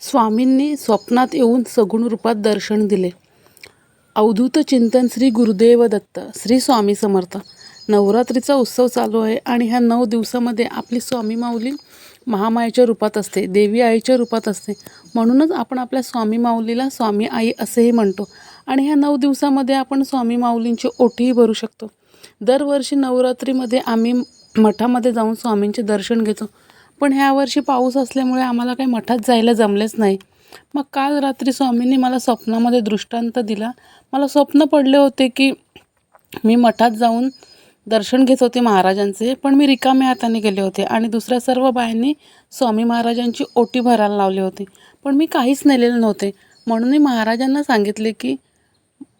स्वामींनी स्वप्नात येऊन सगुण रूपात दर्शन दिले. अवधूत चिंतन श्री गुरुदेव दत्त श्री स्वामी समर्थ. नवरात्रीचा उत्सव चालू आहे आणि ह्या नऊ दिवसामध्ये आपली स्वामी माऊली महामायेच्या रूपात असते देवी आईच्या रूपात असते. म्हणूनच आपण आपल्या स्वामी माऊलीला स्वामी आई असेही म्हणतो आणि ह्या नऊ दिवसामध्ये आपण स्वामी माऊलींची ओटीही भरू शकतो. दरवर्षी नवरात्रीमध्ये आम्ही मठामध्ये जाऊन स्वामींचे दर्शन घेतो. पण ह्या वर्षी पाऊस असल्यामुळे आम्हाला काही मठात जायला जमलेच नाही. मग काल रात्री स्वामींनी मला स्वप्नामध्ये दृष्टांत दिला. मला स्वप्न पडले होते की मी मठात जाऊन दर्शन घेत होते महाराजांचे पण मी रिकाम्या हाताने गेले होते आणि दुसऱ्या सर्व बायांनी स्वामी महाराजांची ओटी भरायला लावली होती. पण मी काहीच नेलेले नव्हते. म्हणून मी महाराजांना सांगितले की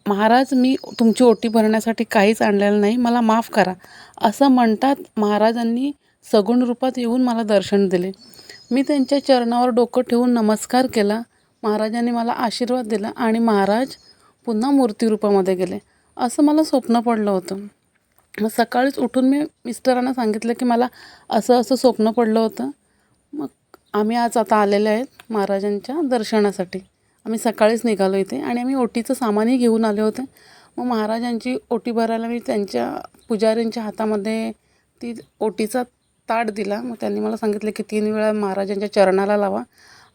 महाराज मी तुमची ओटी भरण्यासाठी काहीच आणलेलं नाही. मला माफ करा. असं म्हणतात महाराजांनी सगुण रूपात येऊन मला दर्शन दिले. मी त्यांच्या चरणावर डोकं ठेवून नमस्कार केला. महाराजांनी मला आशीर्वाद दिला आणि महाराज पुन्हा मूर्तिरूपामध्ये गेले. असं मला स्वप्न पडलं होतं. मग सकाळीच उठून मी मिस्टरांना सांगितलं की मला असं असं स्वप्न पडलं होतं. मग आम्ही आज आता आलेले आहेत महाराजांच्या दर्शनासाठी. आम्ही सकाळीच निघालो इथे आणि आम्ही ओटीचं सामानही घेऊन आले होते. मग महाराजांची ओटी भरायला मी त्यांच्या पुजाऱ्यांच्या हातामध्ये ती ओटीचा ताट दिला. मग त्यांनी मला सांगितलं की तीन वेळा महाराजांच्या चरणाला लावा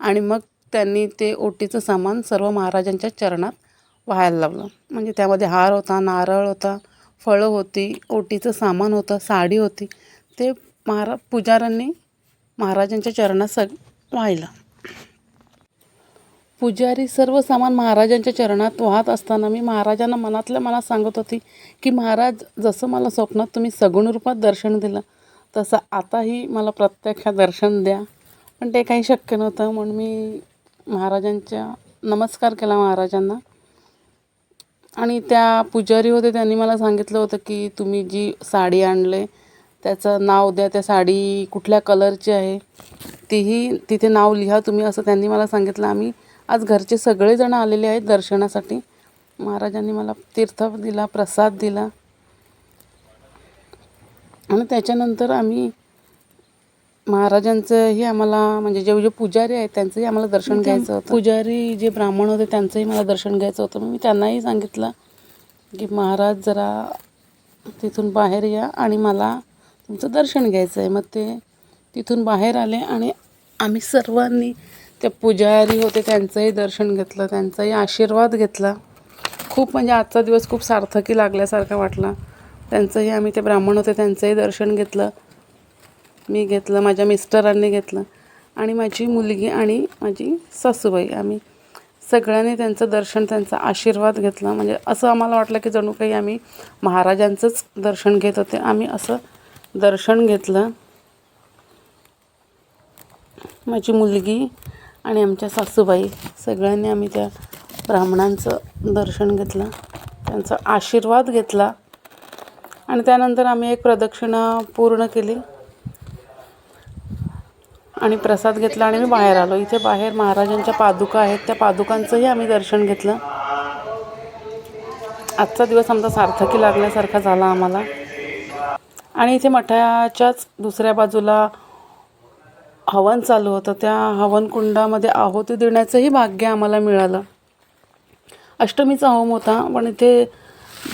आणि मग त्यांनी ते ओटीचं सामान सर्व महाराजांच्या चरणात व्हायला लावलं. म्हणजे त्यामध्ये हार होता नारळ होता फळं होती ओटीचं सामान होतं साडी होती. ते महारा पुजाऱ्यांनी महाराजांच्या चरणात सग वाहिलं. पुजारी सर्व सामान महाराजांच्या चरणात वाहत असताना मी महाराजांना मनातल्या मनात सांगत होती की महाराज जसं मला स्वप्नात तुम्ही सगुण रूपात दर्शन दिलं तसं आताही मला प्रत्यक्ष दर्शन द्या. पण ते काही शक्य नव्हतं म्हणून मी महाराजांच्या नमस्कार केला महाराजांना. आणि त्या पुजारी होते त्यांनी मला सांगितलं होतं की तुम्ही जी साडी आणले त्याचं नाव द्या. त्या साडी कुठल्या कलरची आहे तीही तिथे नाव लिहा तुम्ही असं त्यांनी मला सांगितलं. आम्ही आज घरचे सगळेजण आलेले आहेत दर्शनासाठी. महाराजांनी मला तीर्थ दिला प्रसाद दिला. आणि त्याच्यानंतर आम्ही महाराजांचंही आम्हाला म्हणजे जे जे पुजारी आहेत त्यांचंही आम्हाला दर्शन घ्यायचं होतं. पुजारी जे ब्राह्मण होते त्यांचंही मला दर्शन घ्यायचं होतं. मग मी त्यांनाही सांगितलं की महाराज जरा तिथून बाहेर या आणि मला तुमचं दर्शन घ्यायचं आहे मग ते तिथून बाहेर आले आणि आम्ही सर्वांनी त्या पुजारी होते त्यांचंही दर्शन घेतलं त्यांचाही आशीर्वाद घेतला. खूप म्हणजे आजचा दिवस खूप सार्थकी लागल्यासारखा वाटला. त्यांचंही आम्ही ते ब्राह्मण होते त्यांचंही दर्शन घेतलं. मी घेतलं माझ्या मिस्टरांनी घेतलं. आणि माझी मुलगी आणि माझी सासूबाई आम्ही सगळ्यांनी त्यांचं दर्शन त्यांचा आशीर्वाद घेतला. म्हणजे असं आम्हाला वाटलं की जणू काही आम्ही महाराजांचंच दर्शन घेत होते. आम्ही असं दर्शन घेतलं. माझी मुलगी आणि आमच्या सासूबाई सगळ्यांनी आम्ही त्या ब्राह्मणांचं दर्शन घेतलं. त्यांचा आशीर्वाद घेतला. आणि त्यानंतर आम्ही एक प्रदक्षिणा पूर्ण केली. आणि प्रसाद घेतला आणि मी बाहेर आलो. इथे बाहेर महाराजांच्या पादुका आहेत. त्या पादुकांचंही आम्ही दर्शन घेतलं. आजचा दिवस आमचा सार्थकी लागल्यासारखा झाला आम्हाला. आणि इथे मठाच्याच दुसऱ्या बाजूला हवन चालू होतं. त्या हवनकुंडामध्ये आहुती देण्याचंही भाग्य आम्हाला मिळालं. अष्टमीचा होम होता पण इथे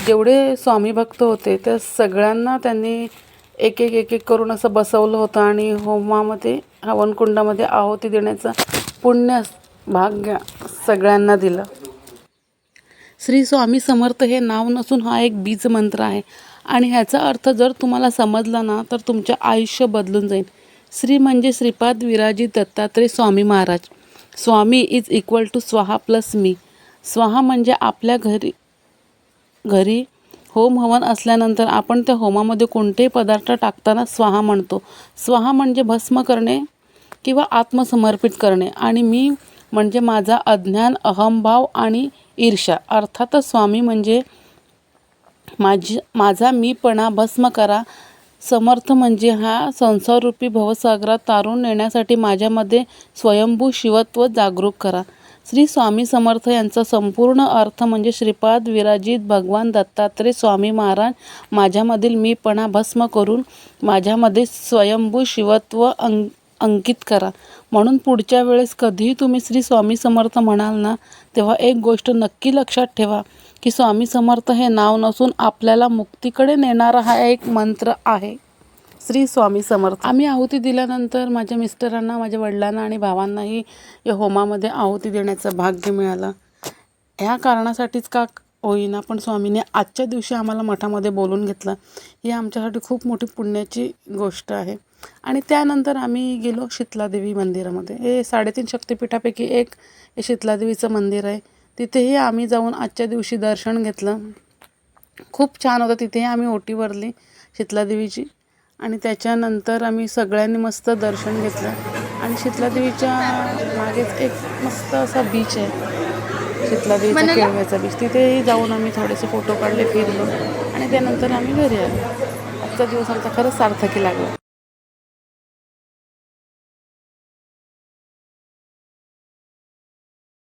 जेवढे स्वामी भक्त होते त्या सगळ्यांना त्यांनी एक एक एक एक करून असं बसवलं होतं आणि होमामध्ये हवनकुंडामध्ये आहुती देण्याचं पुण्य भाग्य सगळ्यांना दिलं. श्री स्वामी समर्थ हे नाव नसून हा एक बीज मंत्र आहे. आणि ह्याचा अर्थ जर तुम्हाला समजला ना तर तुमचं आयुष्य बदलून जाईल. श्री म्हणजे Shripad Viraji Dattatray Swami Maharaj. Swami is equal to स्वाहा प्लस मी स्वाहा म्हणजे आपल्या घरी घरी होम हवन असल्यानंतर आपण त्या होमामध्ये कोणतेही पदार्थ टाकताना स्वाहा म्हणतो. स्वाहा म्हणजे भस्म करणे किंवा आत्मसमर्पित करणे. आणि मी म्हणजे माझा अज्ञान अहंभाव आणि ईर्ष्या. अर्थातच स्वामी म्हणजे माझी माझा मीपणा भस्म करा. समर्थ म्हणजे हा संसाररूपी भवसागरात तारून नेण्यासाठी माझ्यामध्ये स्वयंभू शिवत्व जागरूक करा. श्री स्वामी समर्थ यांचा संपूर्ण अर्थ म्हणजे श्रीपाद विराजित भगवान दत्तात्रय स्वामी महाराज माझ्यामधील मीपणा भस्म करून माझ्यामध्ये स्वयंभू शिवत्व अंग अंकित करा. म्हणून पुढच्या वेळेस कधीही तुम्ही श्री स्वामी समर्थ म्हणाल ना तेव्हा एक गोष्ट नक्की लक्षात ठेवा की स्वामी समर्थ हे नाव नसून आपल्याला मुक्तीकडे नेणारा हा एक मंत्र आहे. श्री स्वामी समर्थ. आम्ही आहुती दिल्यानंतर माझ्या मिस्टरांना माझ्या वडिलांना आणि भावांनाही या होमामध्ये आहुती देण्याचं भाग्य मिळालं. ह्या कारणासाठीच का होईना पण स्वामीने आजच्या दिवशी आम्हाला मठामध्ये बोलून घेतलं. ही आमच्यासाठी खूप मोठी पुण्याची गोष्ट आहे. आणि त्यानंतर आम्ही गेलो शीतलादेवी मंदिरामध्ये. हे साडेतीन शक्तिपीठापैकी एक हे शीतलादेवीचं मंदिर आहे. तिथेही आम्ही जाऊन आजच्या दिवशी दर्शन घेतलं. खूप छान होतं. तिथेही आम्ही ओटी भरली शीतलादेवीची. आणि त्याच्यानंतर आम्ही सगळ्यांनी मस्त दर्शन घेतलं. आणि शीतलादेवीच्या मागेच एक मस्त असा बीच आहे. शीतलादेवीचा केळव्याचा बीच तिथेही जाऊन आम्ही थोडेसे फोटो काढले फिरलो. आणि त्यानंतर आम्ही घरी आलो. आजचा दिवस आमचा खरंच सार्थकी लागला.